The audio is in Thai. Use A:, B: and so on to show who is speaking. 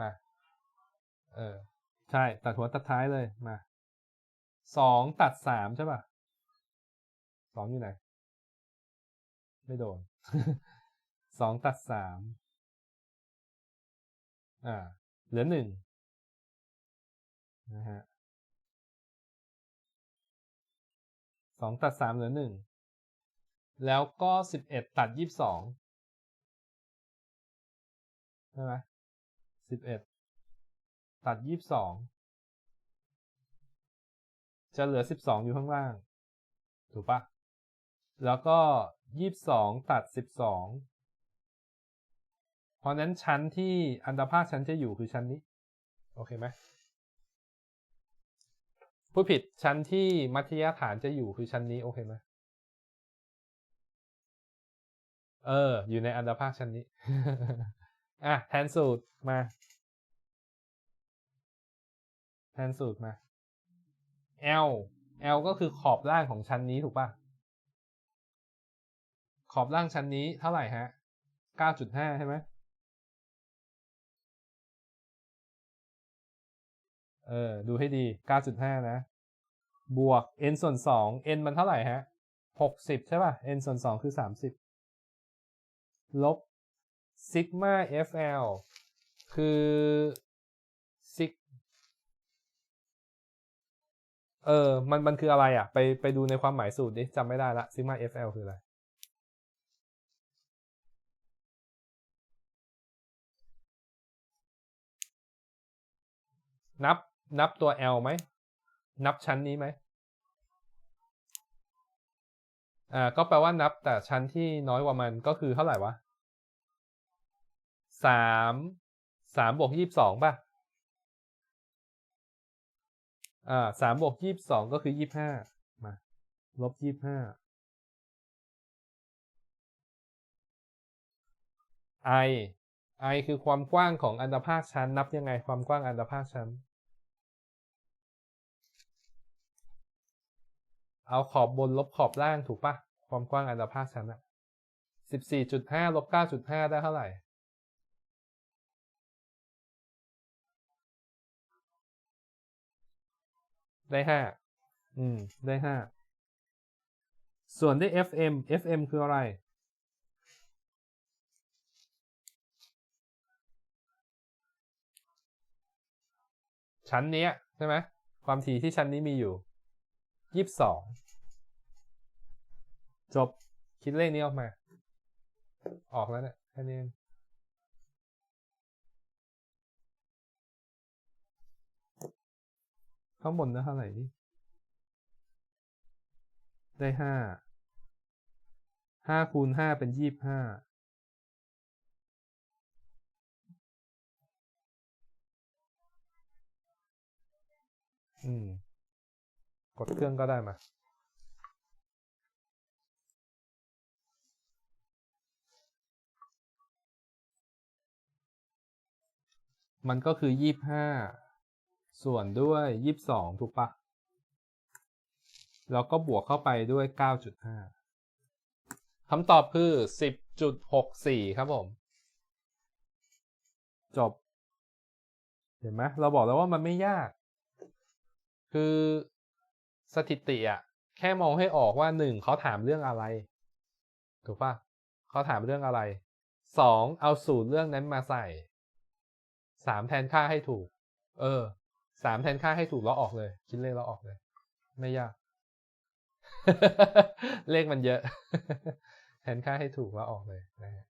A: มา เออ ใช่ ตัดหัวตัดท้ายเลย มาสองตัดสามใช่ป่ะสองอยู่ไหน ไม่โดนสองตัดสามอ่า เหลือหนึ่งนะฮะสองตัดสามเหลือหนึ่งแล้วก็สิบเอ็ดตัดยี่สิบสองใช่ไหม สิบเอ็ดตัดยี่สิบสองจะเหลือสิบสองอยู่ข้างล่าง ถูกปะแล้วก็ยี่สิบสองตัดสิบสองเพราะนั้นชั้นที่อันดาภาคชั้นจะอยู่คือชั้นนี้ โอเคไหมผู้ผิดชั้นที่มัธยฐานจะอยู่คือชั้นนี้ โอเคไหมเออ อยู่ในอันดาภาคชั้นนี้ อะแทนสูตรมา แทนสูตรมา L L ก็คือขอบล่างของชั้นนี้ถูกป่ะขอบล่างชั้นนี้เท่าไหร่ฮะ 9.5 ใช่ไหมเออ ดูให้ดี 9.5 นะ บวก n ส่วน 2 n มันเท่าไหร่ฮะ 60 ใช่ป่ะ n ส่วน 2 คือ 30 ลบ sigma fl คือซิกเออ มัน มันคืออะไรอะ ไป ไปดูในความหมายสูตรดิจำไม่ได้ละ sigma fl คืออะไร นับ นับตัว L ไหม นับชั้นนี้ไหมอ่า ก็แปลว่านับแต่ชั้นที่น้อยกว่ามันก็คือเท่าไหร่วะ สามสามบวกยี่สิบสองป่ะ อ่าสามบวกยี่สิบสองก็คือยี่บห้ามา ลบยี่บห้า i i คือความกว้างของอันดาภาคชั้น นับยังไงความกว้างอันดาภาคชั้น เอาขอบบนลบขอบล่างถูกปะความกว้างอันดาภาคชั้นอะสิบสี่จุดห้าลบเก้าจุดห้าได้เท่าไหร่ ได้ห้าอืม ได้ห้า ส่วนได้ fm fm คืออะไร ชั้นเนี้ยใช่ไหมความถี่ที่ชั้นนี้มีอยู่ยี่สิบสองจบคิดเลขนี้ออกมา ออกแล้วเนี่ยแค่นี้ ข้างบนได้เท่าไหร่นี่ได้ห้าห้าคูณห้าเป็นยี่บห้าอืม กดเครื่องก็ได้มา มันก็คือยี่บห้า ส่วนด้วยยี่สองถูกปะแล้วก็บวกเข้าไปด้วยเก้าจุดห้าคำตอบคือสิบจุดหกสี่ครับผม จบ เห็นไหมเราบอกแล้วว่ามันไม่ยาก คือสถิติอะแค่มองให้ออกว่าหนึ่งเขาถามเรื่องอะไร ถูกปะเขาถามเรื่องอะไรสองเอาสูตรเรื่องนั้นมาใส่สามแทนค่าให้ถูก เออ สามแทนค่าให้ถูกล้อออกเลย คิดเลขล้อออกเลย ไม่ยาก เลขมันเยอะ แทนค่าให้ถูกล้อออกเลยนะฮะ